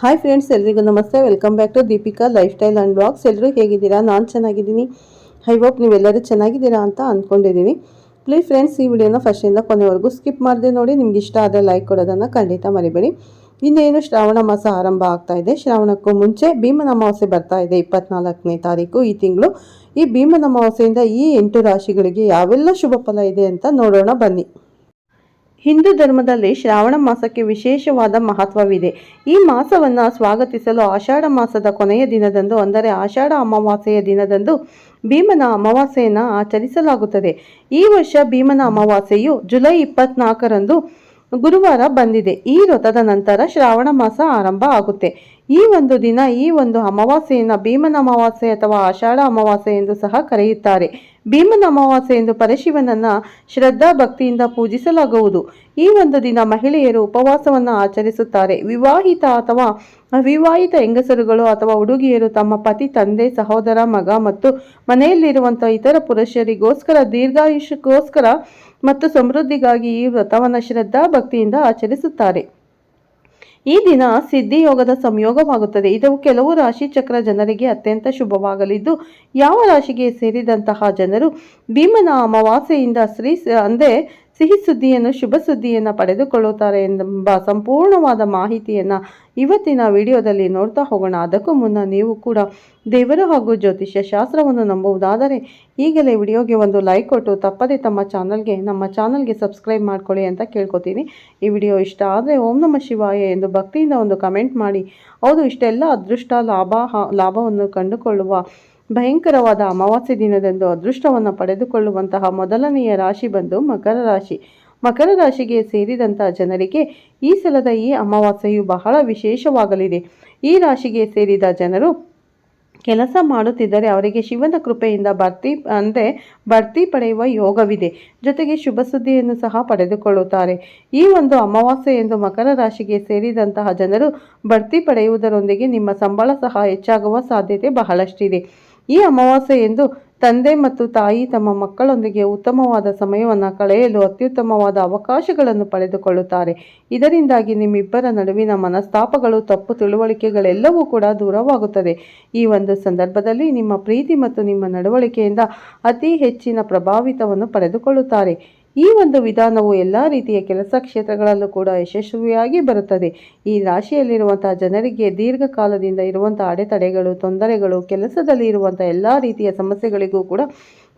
Hi friends ಎಲ್ರಿಗೂ ನಮಸ್ತೆ. Welcome back to Deepika lifestyle and blogs ಎಲ್ಲರೂ ಹೇಗಿದ್ದೀರಾ? ನಾನು ಚೆನ್ನಾಗಿದ್ದೀನಿ. ಐ ಹೋಪ್ ನೀವೆಲ್ಲರೂ ಚೆನ್ನಾಗಿದ್ದೀರಾ ಅಂತ ಅಂದ್ಕೊಂಡಿದ್ದೀನಿ ಪ್ಲೀಸ್ ಫ್ರೆಂಡ್ಸ್ ಈ ವಿಡಿಯೋನ ಫಸ್ಟಿಂದ ಕೊನೆವರೆಗೂ ಸ್ಕಿಪ್ ಮಾಡದೆ ನೋಡಿ. ನಿಮ್ಗೆ ಇಷ್ಟ ಆದರೆ ಲೈಕ್ ಕೊಡೋದನ್ನು ಖಂಡಿತ ಮರಿಬೇಡಿ. ಇನ್ನೇನು ಶ್ರಾವಣ ಮಾಸ ಆರಂಭ ಆಗ್ತಾ ಇದೆ. ಶ್ರಾವಣಕ್ಕೂ ಮುಂಚೆ ಭೀಮನ ಅಮಾವಾಸ್ಯೆ ಬರ್ತಾ ಇದೆ ಇಪ್ಪತ್ನಾಲ್ಕನೇ ತಾರೀಕು ಈ ತಿಂಗಳು. ಈ ಭೀಮನ ಅಮಾವಾಸ್ಯೆಯಿಂದ ಈ ಎಂಟು ರಾಶಿಗಳಿಗೆ ಯಾವೆಲ್ಲ ಶುಭ ಫಲ ಇದೆ ಅಂತ ನೋಡೋಣ ಬನ್ನಿ. ಹಿಂದೂ ಧರ್ಮದಲ್ಲಿ ಶ್ರಾವಣ ಮಾಸಕ್ಕೆ ವಿಶೇಷವಾದ ಮಹತ್ವವಿದೆ. ಈ ಮಾಸವನ್ನು ಸ್ವಾಗತಿಸಲು ಆಷಾಢ ಮಾಸದ ಕೊನೆಯ ದಿನದಂದು, ಅಂದರೆ ಆಷಾಢ ಅಮಾವಾಸ್ಯೆಯ ದಿನದಂದು ಭೀಮನ ಅಮಾವಾಸ್ಯೆಯನ್ನು ಆಚರಿಸಲಾಗುತ್ತದೆ. ಈ ವರ್ಷ ಭೀಮನ ಅಮಾವಾಸ್ಯೆಯು ಜುಲೈ ಇಪ್ಪತ್ನಾಲ್ಕರಂದು ಗುರುವಾರ ಬಂದಿದೆ. ಈ ವ್ರತದ ನಂತರ ಶ್ರಾವಣ ಮಾಸ ಆರಂಭ ಆಗುತ್ತೆ. ಈ ಒಂದು ದಿನ ಈ ಒಂದು ಅಮಾವಾಸ್ಯೆಯನ್ನು ಭೀಮನ ಅಮಾವಾಸ್ಯೆ ಅಥವಾ ಆಷಾಢ ಅಮಾವಾಸ್ಯೆ ಎಂದು ಸಹ ಕರೆಯುತ್ತಾರೆ. ಭೀಮನ ಅಮಾವಾಸ್ಯೆ ಎಂದು ಪರಶಿವನನ್ನ ಶ್ರದ್ಧಾ ಭಕ್ತಿಯಿಂದ ಪೂಜಿಸಲಾಗುವುದು. ಈ ಒಂದು ದಿನ ಮಹಿಳೆಯರು ಉಪವಾಸವನ್ನು ಆಚರಿಸುತ್ತಾರೆ. ವಿವಾಹಿತ ಅಥವಾ ಅವಿವಾಹಿತ ಹೆಂಗಸರುಗಳು ಅಥವಾ ಹುಡುಗಿಯರು ತಮ್ಮ ಪತಿ, ತಂದೆ, ಸಹೋದರ, ಮಗ ಮತ್ತು ಮನೆಯಲ್ಲಿರುವಂತಹ ಇತರ ಪುರುಷರಿಗೋಸ್ಕರ ದೀರ್ಘಾಯುಷಕ್ಕೋಸ್ಕರ ಮತ್ತು ಸಮೃದ್ಧಿಗಾಗಿ ಈ ವ್ರತವನ್ನು ಶ್ರದ್ಧಾ ಭಕ್ತಿಯಿಂದ ಆಚರಿಸುತ್ತಾರೆ. ಈ ದಿನ ಸಿದ್ಧಿಯೋಗದ ಸಂಯೋಗವಾಗುತ್ತದೆ. ಇದು ಕೆಲವು ರಾಶಿ ಚಕ್ರ ಜನರಿಗೆ ಅತ್ಯಂತ ಶುಭವಾಗಲಿದ್ದು, ಯಾವ ರಾಶಿಗೆ ಸೇರಿದಂತಹ ಜನರು ಭೀಮನ ಅಮಾವಾಸ್ಯೆಯಿಂದ ಶ್ರೀ ಅಂದರೆ ಸಿಹಿ ಸುದ್ದಿಯನ್ನು, ಶುಭ ಸುದ್ದಿಯನ್ನು ಪಡೆದುಕೊಳ್ಳುತ್ತಾರೆ ಎಂಬ ಸಂಪೂರ್ಣವಾದ ಮಾಹಿತಿಯನ್ನು ಇವತ್ತಿನ ವಿಡಿಯೋದಲ್ಲಿ ನೋಡ್ತಾ ಹೋಗೋಣ. ಅದಕ್ಕೂ ಮುನ್ನ ನೀವು ಕೂಡ ದೇವರು ಹಾಗೂ ಜ್ಯೋತಿಷ್ಯ ಶಾಸ್ತ್ರವನ್ನು ನಂಬುವುದಾದರೆ ಈಗಲೇ ವಿಡಿಯೋಗೆ ಒಂದು ಲೈಕ್ ಕೊಟ್ಟು ತಪ್ಪದೆ ತಮ್ಮ ಚಾನಲ್ಗೆ, ನಮ್ಮ ಚಾನಲ್ಗೆ ಸಬ್ಸ್ಕ್ರೈಬ್ ಮಾಡ್ಕೊಳ್ಳಿ ಅಂತ ಕೇಳ್ಕೊತೀನಿ. ಈ ವಿಡಿಯೋ ಇಷ್ಟ ಆದರೆ ಓಂ ನಮ ಶಿವಾಯ ಎಂದು ಭಕ್ತಿಯಿಂದ ಒಂದು ಕಮೆಂಟ್ ಮಾಡಿ. ಹೌದು, ಇಷ್ಟೆಲ್ಲ ಅದೃಷ್ಟ, ಲಾಭ ಲಾಭವನ್ನು ಕಂಡುಕೊಳ್ಳುವ ಭಯಂಕರವಾದ ಅಮಾವಾಸ್ಯೆ ದಿನದಂದು ಅದೃಷ್ಟವನ್ನು ಪಡೆದುಕೊಳ್ಳುವಂತಹ ಮೊದಲನೆಯ ರಾಶಿ ಬಂದು ಮಕರ ರಾಶಿ. ಮಕರ ರಾಶಿಗೆ ಸೇರಿದಂತಹ ಜನರಿಗೆ ಈ ಸಲದ ಈ ಅಮಾವಾಸ್ಯೆಯು ಬಹಳ ವಿಶೇಷವಾಗಲಿದೆ. ಈ ರಾಶಿಗೆ ಸೇರಿದ ಜನರು ಕೆಲಸ ಮಾಡುತ್ತಿದ್ದರೆ ಅವರಿಗೆ ಶಿವನ ಕೃಪೆಯಿಂದ ಬರ್ತಿ ಅಂದರೆ ಬರ್ತಿ ಪಡೆಯುವ ಯೋಗವಿದೆ. ಜೊತೆಗೆ ಶುಭ ಸುದ್ದಿಯನ್ನು ಸಹ ಪಡೆದುಕೊಳ್ಳುತ್ತಾರೆ. ಈ ಒಂದು ಅಮಾವಾಸ್ಯೆ ಎಂದು ಮಕರ ರಾಶಿಗೆ ಸೇರಿದಂತಹ ಜನರು ಬಡ್ತಿ ಪಡೆಯುವುದರೊಂದಿಗೆ ನಿಮ್ಮ ಸಂಬಳ ಸಹ ಹೆಚ್ಚಾಗುವ ಸಾಧ್ಯತೆ ಬಹಳಷ್ಟಿದೆ. ಈ ಅಮಾವಾಸ್ಯೆ ಎಂದು ತಂದೆ ಮತ್ತು ತಾಯಿ ತಮ್ಮ ಮಕ್ಕಳೊಂದಿಗೆ ಉತ್ತಮವಾದ ಸಮಯವನ್ನು ಕಳೆಯಲು ಅತ್ಯುತ್ತಮವಾದ ಅವಕಾಶಗಳನ್ನು ಪಡೆದುಕೊಳ್ಳುತ್ತಾರೆ. ಇದರಿಂದಾಗಿ ನಿಮ್ಮಿಬ್ಬರ ನಡುವಿನ ಮನಸ್ತಾಪಗಳು, ತಪ್ಪು ತಿಳುವಳಿಕೆಗಳೆಲ್ಲವೂ ಕೂಡ ದೂರವಾಗುತ್ತದೆ. ಈ ಒಂದು ಸಂದರ್ಭದಲ್ಲಿ ನಿಮ್ಮ ಪ್ರೀತಿ ಮತ್ತು ನಿಮ್ಮ ನಡವಳಿಕೆಯಿಂದ ಅತಿ ಹೆಚ್ಚಿನ ಪ್ರಭಾವಿತವನ್ನು ಪಡೆದುಕೊಳ್ಳುತ್ತಾರೆ. ಈ ಒಂದು ವಿಧಾನವು ಎಲ್ಲ ರೀತಿಯ ಕೆಲಸ ಕ್ಷೇತ್ರಗಳಲ್ಲೂ ಕೂಡ ಯಶಸ್ವಿಯಾಗಿ ಬರುತ್ತದೆ. ಈ ರಾಶಿಯಲ್ಲಿರುವಂತಹ ಜನರಿಗೆ ದೀರ್ಘಕಾಲದಿಂದ ಇರುವಂತಹ ಅಡೆತಡೆಗಳು, ತೊಂದರೆಗಳು, ಕೆಲಸದಲ್ಲಿ ಇರುವಂತಹ ಎಲ್ಲ ರೀತಿಯ ಸಮಸ್ಯೆಗಳಿಗೂ ಕೂಡ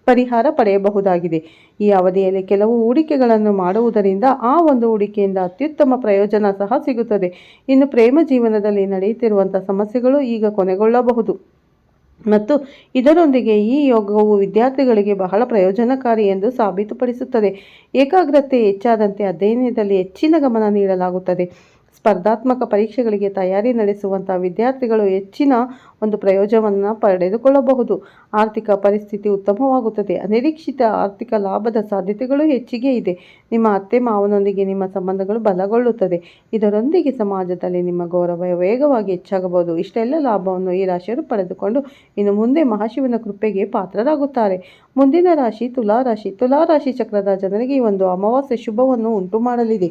ಪರಿಹಾರ ಪಡೆಯಬಹುದಾಗಿದೆ. ಈ ಅವಧಿಯಲ್ಲಿ ಕೆಲವು ಹೂಡಿಕೆಗಳನ್ನು ಮಾಡುವುದರಿಂದ ಆ ಒಂದು ಹೂಡಿಕೆಯಿಂದ ಅತ್ಯುತ್ತಮ ಪ್ರಯೋಜನ ಸಹ ಸಿಗುತ್ತದೆ. ಇನ್ನು ಪ್ರೇಮ ಜೀವನದಲ್ಲಿ ನಡೆಯುತ್ತಿರುವಂತಹ ಸಮಸ್ಯೆಗಳು ಈಗ ಕೊನೆಗೊಳ್ಳಬಹುದು. ಮತ್ತು ಇದರೊಂದಿಗೆ ಈ ಯೋಗವು ವಿದ್ಯಾರ್ಥಿಗಳಿಗೆ ಬಹಳ ಪ್ರಯೋಜನಕಾರಿ ಎಂದು ಸಾಬೀತುಪಡಿಸುತ್ತದೆ. ಏಕಾಗ್ರತೆ ಹೆಚ್ಚಾದಂತೆ ಅಧ್ಯಯನದಲ್ಲಿ ಹೆಚ್ಚಿನ ಗಮನ ನೀಡಲಾಗುತ್ತದೆ. ಸ್ಪರ್ಧಾತ್ಮಕ ಪರೀಕ್ಷೆಗಳಿಗೆ ತಯಾರಿ ನಡೆಸುವಂಥ ವಿದ್ಯಾರ್ಥಿಗಳು ಹೆಚ್ಚಿನ ಒಂದು ಪ್ರಯೋಜನವನ್ನು ಪಡೆದುಕೊಳ್ಳಬಹುದು. ಆರ್ಥಿಕ ಪರಿಸ್ಥಿತಿ ಉತ್ತಮವಾಗುತ್ತದೆ. ಅನಿರೀಕ್ಷಿತ ಆರ್ಥಿಕ ಲಾಭದ ಸಾಧ್ಯತೆಗಳು ಹೆಚ್ಚಿಗೆ ಇದೆ. ನಿಮ್ಮ ಅತ್ತೆ ಮಾವನೊಂದಿಗೆ ನಿಮ್ಮ ಸಂಬಂಧಗಳು ಬಲಗೊಳ್ಳುತ್ತದೆ. ಇದರೊಂದಿಗೆ ಸಮಾಜದಲ್ಲಿ ನಿಮ್ಮ ಗೌರವ ವೇಗವಾಗಿ ಹೆಚ್ಚಾಗಬಹುದು. ಇಷ್ಟೆಲ್ಲ ಲಾಭವನ್ನು ಈ ರಾಶಿಯರು ಪಡೆದುಕೊಂಡು ಇನ್ನು ಮುಂದೆ ಮಹಾಶಿವನ ಕೃಪೆಗೆ ಪಾತ್ರರಾಗುತ್ತಾರೆ. ಮುಂದಿನ ರಾಶಿ ತುಲಾ ರಾಶಿ ತುಲಾ ರಾಶಿ ಚಕ್ರದ ಜನರಿಗೆ ಒಂದು ಅಮಾವಾಸ್ಯೆ ಶುಭವನ್ನು ಉಂಟು ಮಾಡಲಿದೆ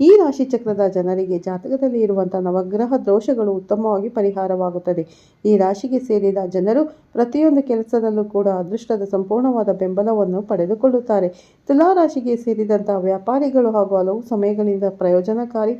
ಈ ರಾಶಿ ಚಕ್ರದ ಜನರಿಗೆ ಜಾತಕದಲ್ಲಿ ಇರುವಂತಹ ನವಗ್ರಹ ದೋಷಗಳು ಉತ್ತಮವಾಗಿ ಪರಿಹಾರವಾಗುತ್ತದೆ. ಈ ರಾಶಿಗೆ ಸೇರಿದ ಜನರು ಪ್ರತಿಯೊಂದು ಕೆಲಸದಲ್ಲೂ ಕೂಡ ಅದೃಷ್ಟದ ಸಂಪೂರ್ಣವಾದ ಬೆಂಬಲವನ್ನು ಪಡೆದುಕೊಳ್ಳುತ್ತಾರೆ. ತುಲಾ ರಾಶಿಗೆ ಸೇರಿದಂತಹ ವ್ಯಾಪಾರಿಗಳು ಹಾಗೂ ಹಲವು ಸಮಯಗಳಿಂದ ಪ್ರಯೋಜನಕಾರಿ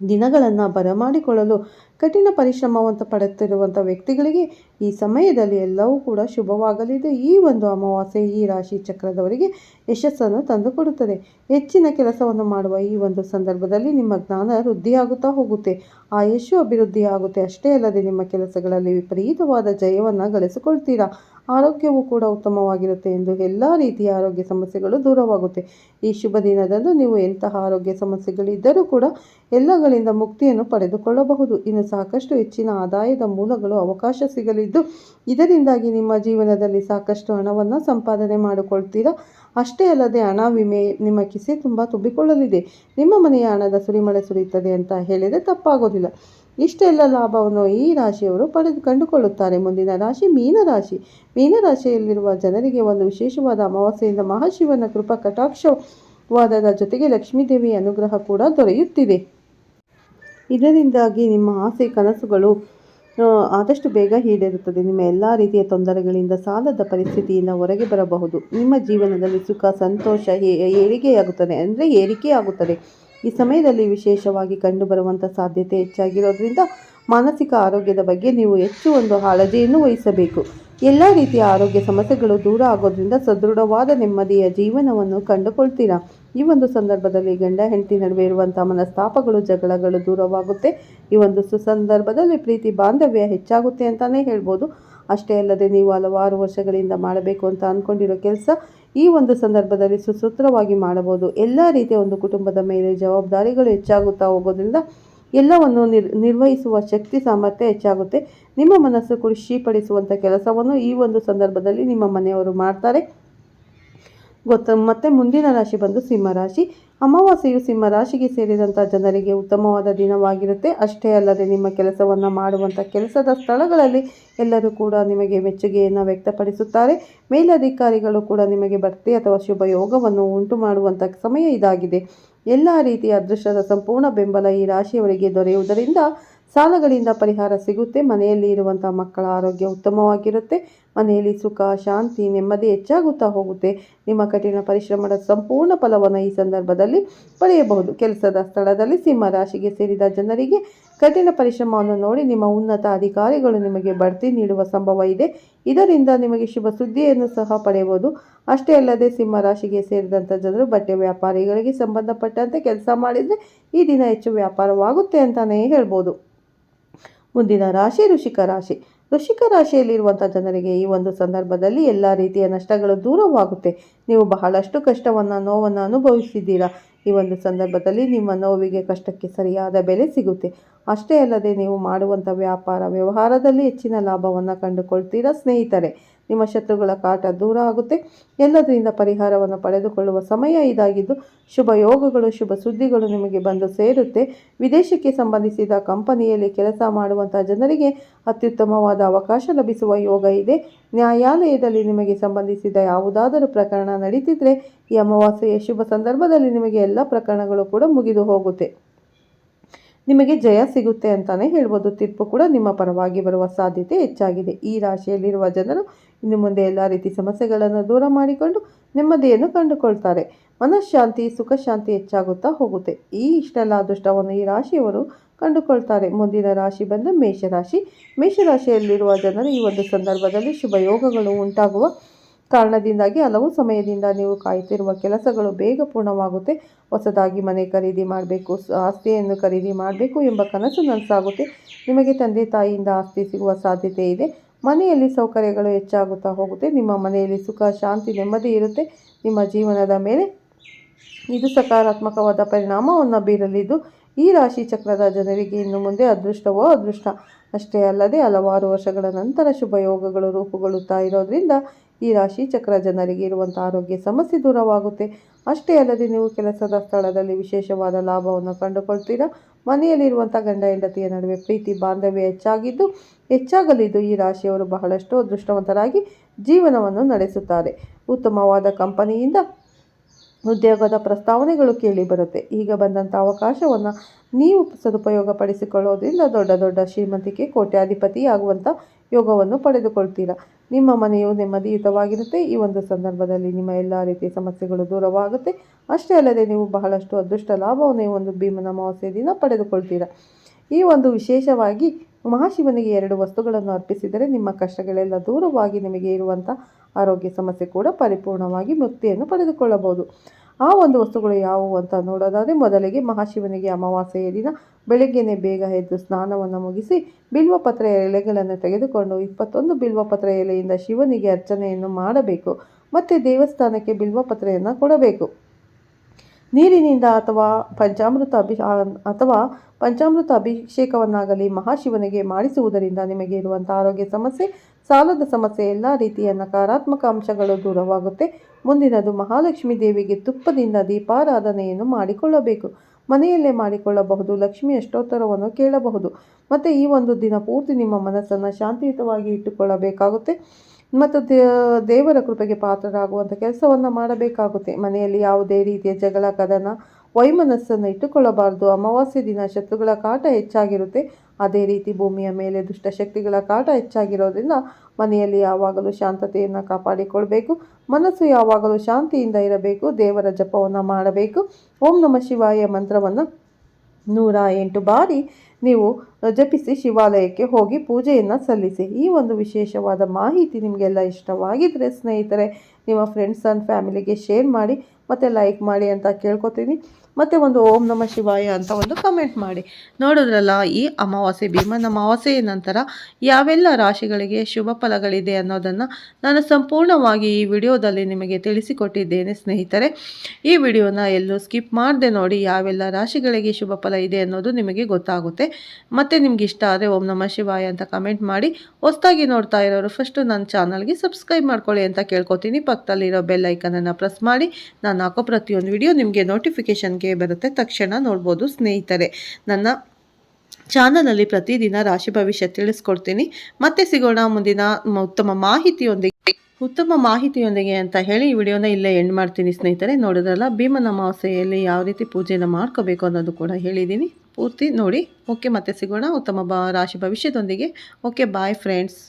ದಿನಗಳನ್ನು ಬರಮಾಡಿಕೊಳ್ಳಲು ಕಠಿಣ ಪರಿಶ್ರಮವಂತ ಪಡುತ್ತಿರುವಂಥ ವ್ಯಕ್ತಿಗಳಿಗೆ ಈ ಸಮಯದಲ್ಲಿ ಎಲ್ಲವೂ ಕೂಡ ಶುಭವಾಗಲಿದೆ. ಈ ಒಂದು ಅಮಾವಾಸ್ಯೆ ಈ ರಾಶಿ ಚಕ್ರದವರಿಗೆ ಯಶಸ್ಸನ್ನು ತಂದುಕೊಡುತ್ತದೆ. ಹೆಚ್ಚಿನ ಕೆಲಸವನ್ನು ಮಾಡುವ ಈ ಒಂದು ಸಂದರ್ಭದಲ್ಲಿ ನಿಮ್ಮ ಜ್ಞಾನ ವೃದ್ಧಿಯಾಗುತ್ತಾ ಹೋಗುತ್ತೆ. ಆ ಯಶು ಆಗುತ್ತೆ ಅಷ್ಟೇ ಅಲ್ಲದೆ ನಿಮ್ಮ ಕೆಲಸಗಳಲ್ಲಿ ವಿಪರೀತವಾದ ಜಯವನ್ನು ಗಳಿಸಿಕೊಳ್ತೀರಾ? ಆರೋಗ್ಯವು ಕೂಡ ಉತ್ತಮವಾಗಿರುತ್ತೆ ಎಂದು ಎಲ್ಲ ರೀತಿಯ ಆರೋಗ್ಯ ಸಮಸ್ಯೆಗಳು ದೂರವಾಗುತ್ತೆ. ಈ ಶುಭ ದಿನದಂದು ನೀವು ಎಂತಹ ಆರೋಗ್ಯ ಸಮಸ್ಯೆಗಳಿದ್ದರೂ ಕೂಡ ಎಲ್ಲಗಳಿಂದ ಮುಕ್ತಿಯನ್ನು ಪಡೆದುಕೊಳ್ಳಬಹುದು. ಇನ್ನು ಸಾಕಷ್ಟು ಹೆಚ್ಚಿನ ಆದಾಯದ ಮೂಲಗಳು ಅವಕಾಶ ಸಿಗಲಿದ್ದು, ಇದರಿಂದಾಗಿ ನಿಮ್ಮ ಜೀವನದಲ್ಲಿ ಸಾಕಷ್ಟು ಹಣವನ್ನು ಸಂಪಾದನೆ ಮಾಡಿಕೊಳ್ತೀರಾ? ಅಷ್ಟೇ ಅಲ್ಲದೆ ಹಣ ವಿಮೆ ನಿಮ್ಮ ಕಿಸೆ ತುಂಬ ತುಂಬಿಕೊಳ್ಳಲಿದೆ. ನಿಮ್ಮ ಮನೆಯ ಹಣದ ಸುರಿಮಳೆ ಸುರಿಯುತ್ತದೆ ಅಂತ ಹೇಳಿದರೆ ತಪ್ಪಾಗೋದಿಲ್ಲ. ಇಷ್ಟೆಲ್ಲ ಲಾಭವನ್ನು ಈ ರಾಶಿಯವರು ಪಡೆದು ಕಂಡುಕೊಳ್ಳುತ್ತಾರೆ. ಮುಂದಿನ ರಾಶಿ ಮೀನರಾಶಿ ಮೀನರಾಶಿಯಲ್ಲಿರುವ ಜನರಿಗೆ ಒಂದು ವಿಶೇಷವಾದ ಅಮಾವಾಸ್ಯೆಯಿಂದ ಮಹಾಶಿವನ ಕೃಪಾ ಕಟಾಕ್ಷವಾದದ ಜೊತೆಗೆ ಲಕ್ಷ್ಮೀದೇವಿ ಅನುಗ್ರಹ ಕೂಡ ದೊರೆಯುತ್ತಿದೆ. ಇದರಿಂದಾಗಿ ನಿಮ್ಮ ಆಸೆ, ಕನಸುಗಳು ಆದಷ್ಟು ಬೇಗ ಈಡೇರುತ್ತದೆ. ನಿಮ್ಮ ಎಲ್ಲ ರೀತಿಯ ತೊಂದರೆಗಳಿಂದ ಸಾಲದ ಪರಿಸ್ಥಿತಿಯಿಂದ ಹೊರಗೆ ಬರಬಹುದು. ನಿಮ್ಮ ಜೀವನದಲ್ಲಿ ಸುಖ, ಸಂತೋಷ ಏರಿಕೆಯಾಗುತ್ತದೆ ಅಂದರೆ ಏರಿಕೆಯಾಗುತ್ತದೆ. ಈ ಸಮಯದಲ್ಲಿ ವಿಶೇಷವಾಗಿ ಕಂಡುಬರುವಂಥ ಸಾಧ್ಯತೆ ಹೆಚ್ಚಾಗಿರೋದ್ರಿಂದ ಮಾನಸಿಕ ಆರೋಗ್ಯದ ಬಗ್ಗೆ ನೀವು ಹೆಚ್ಚು ಒಂದು ಕಾಳಜಿಯನ್ನು ವಹಿಸಬೇಕು. ಎಲ್ಲ ರೀತಿಯ ಆರೋಗ್ಯ ಸಮಸ್ಯೆಗಳು ದೂರ ಆಗೋದ್ರಿಂದ ಸದೃಢವಾದ ನೆಮ್ಮದಿಯ ಜೀವನವನ್ನು ಕಂಡುಕೊಳ್ತೀರಾ. ಈ ಒಂದು ಸಂದರ್ಭದಲ್ಲಿ ಗಂಡ, ಹೆಂಡತಿ ನಡುವೆ ಇರುವಂಥ ಮನಸ್ತಾಪಗಳು, ಜಗಳಗಳು ದೂರವಾಗುತ್ತೆ. ಈ ಒಂದು ಸುಸಂದರ್ಭದಲ್ಲಿ ಪ್ರೀತಿ, ಬಾಂಧವ್ಯ ಹೆಚ್ಚಾಗುತ್ತೆ ಅಂತಲೇ ಹೇಳ್ಬೋದು. ಅಷ್ಟೇ ಅಲ್ಲದೆ ನೀವು ಹಲವಾರು ವರ್ಷಗಳಿಂದ ಮಾಡಬೇಕು ಅಂತ ಅಂದ್ಕೊಂಡಿರೋ ಕೆಲಸ ಈ ಒಂದು ಸಂದರ್ಭದಲ್ಲಿ ಸುಸೂತ್ರವಾಗಿ ಮಾಡಬಹುದು. ಎಲ್ಲ ರೀತಿಯ ಒಂದು ಕುಟುಂಬದ ಮೇಲೆ ಜವಾಬ್ದಾರಿಗಳು ಹೆಚ್ಚಾಗುತ್ತಾ ಹೋಗೋದ್ರಿಂದ ಎಲ್ಲವನ್ನು ನಿರ್, ನಿರ್ವಹಿಸುವ ಶಕ್ತಿ, ಸಾಮರ್ಥ್ಯ ಹೆಚ್ಚಾಗುತ್ತೆ. ನಿಮ್ಮ ಮನಸ್ಸು ಖುಷಿಪಡಿಸುವಂಥ ಕೆಲಸವನ್ನು ಈ ಒಂದು ಸಂದರ್ಭದಲ್ಲಿ ನಿಮ್ಮ ಮನೆಯವರು ಮಾಡ್ತಾರೆ. ಗೊತ್ತ, ಮತ್ತೆ ಮುಂದಿನ ರಾಶಿ ಬಂದು ಸಿಂಹ ರಾಶಿ. ಅಮಾವಾಸ್ಯೆಯು ಸಿಂಹ ರಾಶಿಗೆ ಸೇರಿದಂಥ ಜನರಿಗೆ ಉತ್ತಮವಾದ ದಿನವಾಗಿರುತ್ತೆ. ಅಷ್ಟೇ ಅಲ್ಲದೆ ನಿಮ್ಮ ಕೆಲಸವನ್ನು ಮಾಡುವಂಥ ಕೆಲಸದ ಸ್ಥಳಗಳಲ್ಲಿ ಎಲ್ಲರೂ ಕೂಡ ನಿಮಗೆ ಮೆಚ್ಚುಗೆಯನ್ನು ವ್ಯಕ್ತಪಡಿಸುತ್ತಾರೆ. ಮೇಲಧಿಕಾರಿಗಳು ಕೂಡ ನಿಮಗೆ ಬಡ್ತಿ ಅಥವಾ ಶುಭ ಯೋಗವನ್ನು ಉಂಟು ಮಾಡುವಂಥ ಸಮಯ ಇದಾಗಿದೆ. ಎಲ್ಲ ರೀತಿಯ ಅದೃಷ್ಟದ ಸಂಪೂರ್ಣ ಬೆಂಬಲ ಈ ರಾಶಿಯವರಿಗೆ ದೊರೆಯುವುದರಿಂದ ಸಾಲಗಳಿಂದ ಪರಿಹಾರ ಸಿಗುತ್ತೆ. ಮನೆಯಲ್ಲಿ ಇರುವಂಥ ಮಕ್ಕಳ ಆರೋಗ್ಯ ಉತ್ತಮವಾಗಿರುತ್ತೆ. ಮನೆಯಲ್ಲಿ ಸುಖ, ಶಾಂತಿ, ನೆಮ್ಮದಿ ಹೆಚ್ಚಾಗುತ್ತಾ ಹೋಗುತ್ತೆ. ನಿಮ್ಮ ಕಠಿಣ ಪರಿಶ್ರಮದ ಸಂಪೂರ್ಣ ಫಲವನ್ನು ಈ ಸಂದರ್ಭದಲ್ಲಿ ಪಡೆಯಬಹುದು. ಕೆಲಸದ ಸ್ಥಳದಲ್ಲಿ ಸಿಂಹ ರಾಶಿಗೆ ಸೇರಿದ ಜನರಿಗೆ ಕಠಿಣ ಪರಿಶ್ರಮವನ್ನು ನೋಡಿ ನಿಮ್ಮ ಉನ್ನತ ಅಧಿಕಾರಿಗಳು ನಿಮಗೆ ಬಡ್ತಿ ನೀಡುವ ಸಂಭವ ಇದೆ. ಇದರಿಂದ ನಿಮಗೆ ಶುಭ ಸುದ್ದಿಯನ್ನು ಸಹ ಪಡೆಯಬಹುದು. ಅಷ್ಟೇ ಅಲ್ಲದೆ ಸಿಂಹ ರಾಶಿಗೆ ಸೇರಿದಂಥ ಜನರು ಬಟ್ಟೆ ವ್ಯಾಪಾರಿಗಳಿಗೆ ಸಂಬಂಧಪಟ್ಟಂತೆ ಕೆಲಸ ಮಾಡಿದರೆ ಈ ದಿನ ಹೆಚ್ಚು ವ್ಯಾಪಾರವಾಗುತ್ತೆ ಅಂತಲೇ ಹೇಳ್ಬೋದು. ಮುಂದಿನ ರಾಶಿ ಋಷಿಕ ರಾಶಿ. ಋಷಿಕ ರಾಶಿಯಲ್ಲಿರುವಂಥ ಜನರಿಗೆ ಈ ಒಂದು ಸಂದರ್ಭದಲ್ಲಿ ಎಲ್ಲ ರೀತಿಯ ನಷ್ಟಗಳು ದೂರವಾಗುತ್ತೆ. ನೀವು ಬಹಳಷ್ಟು ಕಷ್ಟವನ್ನು, ನೋವನ್ನು ಅನುಭವಿಸಿದ್ದೀರಾ? ಈ ಒಂದು ಸಂದರ್ಭದಲ್ಲಿ ನಿಮ್ಮ ನೋವಿಗೆ, ಕಷ್ಟಕ್ಕೆ ಸರಿಯಾದ ಬೆಲೆ ಸಿಗುತ್ತೆ. ಅಷ್ಟೇ ಅಲ್ಲದೆ ನೀವು ಮಾಡುವಂಥ ವ್ಯಾಪಾರ, ವ್ಯವಹಾರದಲ್ಲಿ ಹೆಚ್ಚಿನ ಲಾಭವನ್ನು ಕಂಡುಕೊಳ್ತೀರಾ ಸ್ನೇಹಿತರೆ? ನಿಮ್ಮ ಶತ್ರುಗಳ ಕಾಟ ದೂರ ಆಗುತ್ತೆ. ಎಲ್ಲದರಿಂದ ಪರಿಹಾರವನ್ನು ಪಡೆದುಕೊಳ್ಳುವ ಸಮಯ ಇದಾಗಿದ್ದು, ಶುಭ ಯೋಗಗಳು, ಶುಭ ಸುದ್ದಿಗಳು ನಿಮಗೆ ಬಂದು ಸೇರುತ್ತೆ. ವಿದೇಶಕ್ಕೆ ಸಂಬಂಧಿಸಿದ ಕಂಪನಿಯಲ್ಲಿ ಕೆಲಸ ಮಾಡುವಂಥ ಜನರಿಗೆ ಅತ್ಯುತ್ತಮವಾದ ಅವಕಾಶ ಲಭಿಸುವ ಯೋಗ ಇದೆ. ನ್ಯಾಯಾಲಯದಲ್ಲಿ ನಿಮಗೆ ಸಂಬಂಧಿಸಿದ ಯಾವುದಾದರೂ ಪ್ರಕರಣ ನಡೀತಿದ್ರೆ, ಈ ಅಮಾವಾಸ್ಯೆಯ ಶುಭ ಸಂದರ್ಭದಲ್ಲಿ ನಿಮಗೆ ಎಲ್ಲ ಪ್ರಕರಣಗಳು ಕೂಡ ಮುಗಿದು ಹೋಗುತ್ತೆ. ನಿಮಗೆ ಜಯ ಸಿಗುತ್ತೆ ಅಂತಲೇ ಹೇಳ್ಬೋದು. ತೀರ್ಪು ಕೂಡ ನಿಮ್ಮ ಪರವಾಗಿ ಬರುವ ಸಾಧ್ಯತೆ ಹೆಚ್ಚಾಗಿದೆ. ಈ ರಾಶಿಯಲ್ಲಿರುವ ಜನರು ಇನ್ನು ಮುಂದೆ ಎಲ್ಲ ರೀತಿ ಸಮಸ್ಯೆಗಳನ್ನು ದೂರ ಮಾಡಿಕೊಂಡು ನೆಮ್ಮದಿಯನ್ನು ಕಂಡುಕೊಳ್ತಾರೆ. ಮನಃಶಾಂತಿ ಸುಖಶಾಂತಿ ಹೆಚ್ಚಾಗುತ್ತಾ ಹೋಗುತ್ತೆ. ಈ ಇಷ್ಟೆಲ್ಲ ಅದೃಷ್ಟವನ್ನು ಈ ರಾಶಿಯವರು ಕಂಡುಕೊಳ್ತಾರೆ. ಮುಂದಿನ ರಾಶಿ ಬಂದು ಮೇಷರಾಶಿ. ಮೇಷರಾಶಿಯಲ್ಲಿರುವ ಜನರು ಈ ಒಂದು ಸಂದರ್ಭದಲ್ಲಿ ಶುಭ ಯೋಗಗಳು ಉಂಟಾಗುವ ಕಾರಣದಿಂದಾಗಿ ಹಲವು ಸಮಯದಿಂದ ನೀವು ಕಾಯುತ್ತಿರುವ ಕೆಲಸಗಳು ಬೇಗ ಪೂರ್ಣವಾಗುತ್ತೆ. ಹೊಸದಾಗಿ ಮನೆ ಖರೀದಿ ಮಾಡಬೇಕು ಆಸ್ತಿಯನ್ನು ಖರೀದಿ ಮಾಡಬೇಕು ಎಂಬ ಕನಸು ನನಸಾಗುತ್ತೆ. ನಿಮಗೆ ತಂದೆ ತಾಯಿಯಿಂದ ಆಸ್ತಿ ಸಿಗುವ ಸಾಧ್ಯತೆ ಇದೆ. ಮನೆಯಲ್ಲಿ ಸೌಕರ್ಯಗಳು ಹೆಚ್ಚಾಗುತ್ತಾ ಹೋಗುತ್ತೆ. ನಿಮ್ಮ ಮನೆಯಲ್ಲಿ ಸುಖ, ಶಾಂತಿ, ನೆಮ್ಮದಿ ಇರುತ್ತೆ. ನಿಮ್ಮ ಜೀವನದ ಮೇಲೆ ಇದು ಸಕಾರಾತ್ಮಕವಾದ ಪರಿಣಾಮವನ್ನು ಬೀರಲಿದ್ದು, ಈ ರಾಶಿ ಚಕ್ರದ ಜನರಿಗೆ ಇನ್ನು ಮುಂದೆ ಅದೃಷ್ಟವೋ ಅದೃಷ್ಟ? ಅಷ್ಟೇ ಅಲ್ಲದೆ ಹಲವಾರು ವರ್ಷಗಳ ನಂತರ ಶುಭಯೋಗಗಳು ರೂಪುಗೊಳ್ಳುತ್ತಾ ಇರೋದ್ರಿಂದ ಈ ರಾಶಿ ಚಕ್ರ ಜನರಿಗೆ ಇರುವಂಥ ಆರೋಗ್ಯ ಸಮಸ್ಯೆ ದೂರವಾಗುತ್ತೆ. ಅಷ್ಟೇ ಅಲ್ಲದೆ ನೀವು ಕೆಲಸದ ಸ್ಥಳದಲ್ಲಿ ವಿಶೇಷವಾದ ಲಾಭವನ್ನು ಕಂಡುಕೊಳ್ತೀರಾ? ಮನೆಯಲ್ಲಿರುವಂಥ ಗಂಡ ಹೆಂಡತಿಯ ನಡುವೆ ಪ್ರೀತಿ, ಬಾಂಧವ್ಯ ಹೆಚ್ಚಾಗಿದ್ದು, ಹೆಚ್ಚಾಗಲಿದ್ದು ಈ ರಾಶಿಯವರು ಬಹಳಷ್ಟು ಅದೃಷ್ಟವಂತರಾಗಿ ಜೀವನವನ್ನು ನಡೆಸುತ್ತಾರೆ. ಉತ್ತಮವಾದ ಕಂಪನಿಯಿಂದ ಉದ್ಯೋಗದ ಪ್ರಸ್ತಾವನೆಗಳು ಕೇಳಿ ಬರುತ್ತೆ. ಈಗ ಬಂದಂಥ ಅವಕಾಶವನ್ನು ನೀವು ಸದುಪಯೋಗ ಪಡಿಸಿಕೊಳ್ಳೋದ್ರಿಂದ ದೊಡ್ಡ ದೊಡ್ಡ ಶ್ರೀಮಂತಿಕೆ ಕೋಟ್ಯಾಧಿಪತಿ ಆಗುವಂಥ ಯೋಗವನ್ನು ಪಡೆದುಕೊಳ್ತೀರಾ? ನಿಮ್ಮ ಮನೆಯು ನೆಮ್ಮದಿಯುತವಾಗಿರುತ್ತೆ. ಈ ಒಂದು ಸಂದರ್ಭದಲ್ಲಿ ನಿಮ್ಮ ಎಲ್ಲ ರೀತಿಯ ಸಮಸ್ಯೆಗಳು ದೂರವಾಗುತ್ತೆ. ಅಷ್ಟೇ ಅಲ್ಲದೆ ನೀವು ಬಹಳಷ್ಟು ಅದೃಷ್ಟ ಲಾಭವನ್ನು ಒಂದು ಭೀಮನ ಅಮಾವಾಸ್ಯೆ ದಿನ ಪಡೆದುಕೊಳ್ತೀರಾ. ಈ ಒಂದು ವಿಶೇಷವಾಗಿ ಮಹಾಶಿವನಿಗೆ ಎರಡು ವಸ್ತುಗಳನ್ನು ಅರ್ಪಿಸಿದರೆ ನಿಮ್ಮ ಕಷ್ಟಗಳೆಲ್ಲ ದೂರವಾಗಿ ನಿಮಗೆ ಇರುವಂಥ ಆರೋಗ್ಯ ಸಮಸ್ಯೆ ಕೂಡ ಪರಿಪೂರ್ಣವಾಗಿ ಮುಕ್ತಿಯನ್ನು ಪಡೆದುಕೊಳ್ಳಬಹುದು. ಆ ಒಂದು ವಸ್ತುಗಳು ಯಾವುವು ಅಂತ ನೋಡೋದಾದರೆ ಮೊದಲಿಗೆ ಮಹಾಶಿವನಿಗೆ ಅಮಾವಾಸ್ಯೆಯ ದಿನ ಬೆಳಗ್ಗೆನೆ ಬೇಗ ಎದ್ದು ಸ್ನಾನವನ್ನು ಮುಗಿಸಿ ಬಿಲ್ವಪತ್ರೆ ಎಲೆಗಳನ್ನು ತೆಗೆದುಕೊಂಡು ಇಪ್ಪತ್ತೊಂದು ಬಿಲ್ವಪತ್ರೆ ಎಲೆಯಿಂದ ಶಿವನಿಗೆ ಅರ್ಚನೆಯನ್ನು ಮಾಡಬೇಕು. ಮತ್ತು ದೇವಸ್ಥಾನಕ್ಕೆ ಬಿಲ್ವಪತ್ರೆಯನ್ನು ಕೊಡಬೇಕು. ನೀರಿನಿಂದ ಅಥವಾ ಪಂಚಾಮೃತ ಅಭಿ ಅಥವಾ ಪಂಚಾಮೃತ ಅಭಿಷೇಕವನ್ನಾಗಲಿ ಮಹಾಶಿವನಿಗೆ ಮಾಡಿಸುವುದರಿಂದ ನಿಮಗೆ ಇರುವಂಥ ಆರೋಗ್ಯ ಸಮಸ್ಯೆ, ಸಾಲದ ಸಮಸ್ಯೆ, ಎಲ್ಲ ರೀತಿಯ ನಕಾರಾತ್ಮಕ ಅಂಶಗಳು ದೂರವಾಗುತ್ತೆ. ಮುಂದಿನದು ಮಹಾಲಕ್ಷ್ಮಿ ದೇವಿಗೆ ತುಪ್ಪದಿಂದ ದೀಪಾರಾಧನೆಯನ್ನು ಮಾಡಿಕೊಳ್ಳಬೇಕು. ಮನೆಯಲ್ಲೇ ಮಾಡಿಕೊಳ್ಳಬಹುದು, ಲಕ್ಷ್ಮಿ ಅಷ್ಟೋತ್ತರವನ್ನು ಕೇಳಬಹುದು. ಮತ್ತು ಈ ಒಂದು ದಿನ ಪೂರ್ತಿ ನಿಮ್ಮ ಮನಸ್ಸನ್ನು ಶಾಂತಿಯುತವಾಗಿ ಇಟ್ಟುಕೊಳ್ಳಬೇಕಾಗುತ್ತೆ. ಮತ್ತು ದೇವರ ಕೃಪೆಗೆ ಪಾತ್ರರಾಗುವಂಥ ಕೆಲಸವನ್ನು ಮಾಡಬೇಕಾಗುತ್ತೆ. ಮನೆಯಲ್ಲಿ ಯಾವುದೇ ರೀತಿಯ ಜಗಳ, ಕದನ ವೈಮನಸ್ಸನ್ನು ಇಟ್ಟುಕೊಳ್ಳಬಾರದು. ಅಮಾವಾಸ್ಯೆ ದಿನ ಶತ್ರುಗಳ ಕಾಟ ಹೆಚ್ಚಾಗಿರುತ್ತೆ. ಅದೇ ರೀತಿ ಭೂಮಿಯ ಮೇಲೆ ದುಷ್ಟಶಕ್ತಿಗಳ ಕಾಟ ಹೆಚ್ಚಾಗಿರೋದ್ರಿಂದ ಮನೆಯಲ್ಲಿ ಯಾವಾಗಲೂ ಶಾಂತತೆಯನ್ನು ಕಾಪಾಡಿಕೊಳ್ಬೇಕು. ಮನಸ್ಸು ಯಾವಾಗಲೂ ಶಾಂತಿಯಿಂದ ಇರಬೇಕು. ದೇವರ ಜಪವನ್ನು ಮಾಡಬೇಕು. ಓಂ ನಮ ಶಿವಾಯ ಮಂತ್ರವನ್ನು ನೂರ ಎಂಟು ಬಾರಿ ನೀವು ಜಪಿಸಿ ಶಿವಾಲಯಕ್ಕೆ ಹೋಗಿ ಪೂಜೆಯನ್ನು ಸಲ್ಲಿಸಿ. ಈ ಒಂದು ವಿಶೇಷವಾದ ಮಾಹಿತಿ ನಿಮಗೆಲ್ಲ ಇಷ್ಟವಾಗಿದ್ದರೆ ಸ್ನೇಹಿತರೆ, ನಿಮ್ಮ ಫ್ರೆಂಡ್ಸ್ ಆ್ಯಂಡ್ ಫ್ಯಾಮಿಲಿಗೆ ಶೇರ್ ಮಾಡಿ, ಮತ್ತು ಲೈಕ್ ಮಾಡಿ ಅಂತ ಕೇಳ್ಕೊತೀನಿ. ಮತ್ತು ಒಂದು ಓಂ ನಮ ಶಿವಾಯ ಅಂತ ಒಂದು ಕಮೆಂಟ್ ಮಾಡಿ. ನೋಡಿದ್ರಲ್ಲ, ಈ ಅಮಾವಾಸ್ಯೆ, ಭೀಮನ ಅಮಾವಾಸ್ಯೆಯ ನಂತರ ಯಾವೆಲ್ಲ ರಾಶಿಗಳಿಗೆ ಶುಭ ಫಲಗಳಿದೆ ಅನ್ನೋದನ್ನು ನಾನು ಸಂಪೂರ್ಣವಾಗಿ ಈ ವಿಡಿಯೋದಲ್ಲಿ ನಿಮಗೆ ತಿಳಿಸಿಕೊಟ್ಟಿದ್ದೇನೆ ಸ್ನೇಹಿತರೆ. ಈ ವಿಡಿಯೋನ ಎಲ್ಲೂ ಸ್ಕಿಪ್ ಮಾಡದೆ ನೋಡಿ ಯಾವೆಲ್ಲ ರಾಶಿಗಳಿಗೆ ಶುಭ ಫಲ ಇದೆ ಅನ್ನೋದು ನಿಮಗೆ ಗೊತ್ತಾಗುತ್ತೆ. ಮತ್ತು ನಿಮ್ಗೆ ಇಷ್ಟ ಆದರೆ ಓಂ ನಮ ಶಿವಾಯ ಅಂತ ಕಮೆಂಟ್ ಮಾಡಿ. ಹೊಸ್ತಾಗಿ ನೋಡ್ತಾ ಇರೋರು ಫಸ್ಟು ನನ್ನ ಚಾನಲ್ಗೆ ಸಬ್ಸ್ಕ್ರೈಬ್ ಮಾಡ್ಕೊಳ್ಳಿ ಅಂತ ಕೇಳ್ಕೊತೀನಿ. ಪಕ್ಕದಲ್ಲಿರೋ ಬೆಲ್ ಐಕನನ್ನು ಪ್ರೆಸ್ ಮಾಡಿ. ನಾನು ಹಾಕೋ ಪ್ರತಿಯೊಂದು ವಿಡಿಯೋ ನಿಮಗೆ ನೋಟಿಫಿಕೇಷನ್ಗೆ ಬರುತ್ತೆ, ತಕ್ಷಣ ನೋಡ್ಬೋದು ಸ್ನೇಹಿತರೆ. ನನ್ನ ಚಾನಲಲ್ಲಿ ಪ್ರತಿದಿನ ರಾಶಿ ಭವಿಷ್ಯ ತಿಳಿಸ್ಕೊಡ್ತೀನಿ. ಮತ್ತೆ ಸಿಗೋಣ ಮುಂದಿನ ಉತ್ತಮ ಮಾಹಿತಿಯೊಂದಿಗೆ. ಉತ್ತಮ ಮಾಹಿತಿಯೊಂದಿಗೆ ಅಂತ ಹೇಳಿ ಈ ವಿಡಿಯೋನ ಇಲ್ಲೇ ಎಂಡ್ ಮಾಡ್ತೀನಿ ಸ್ನೇಹಿತರೆ. ನೋಡಿದ್ರಲ್ಲ, ಭೀಮನ ಅಮಾವಾಸ್ಯೆಯಲ್ಲಿ ಯಾವ ರೀತಿ ಪೂಜೆನ ಮಾಡ್ಕೋಬೇಕು ಅನ್ನೋದು ಕೂಡ ಹೇಳಿದ್ದೀನಿ. ಪೂರ್ತಿ ನೋಡಿ. ಓಕೆ, ಮತ್ತೆ ಸಿಗೋಣ ಉತ್ತಮ ರಾಶಿ ಭವಿಷ್ಯದೊಂದಿಗೆ. Okay bye friends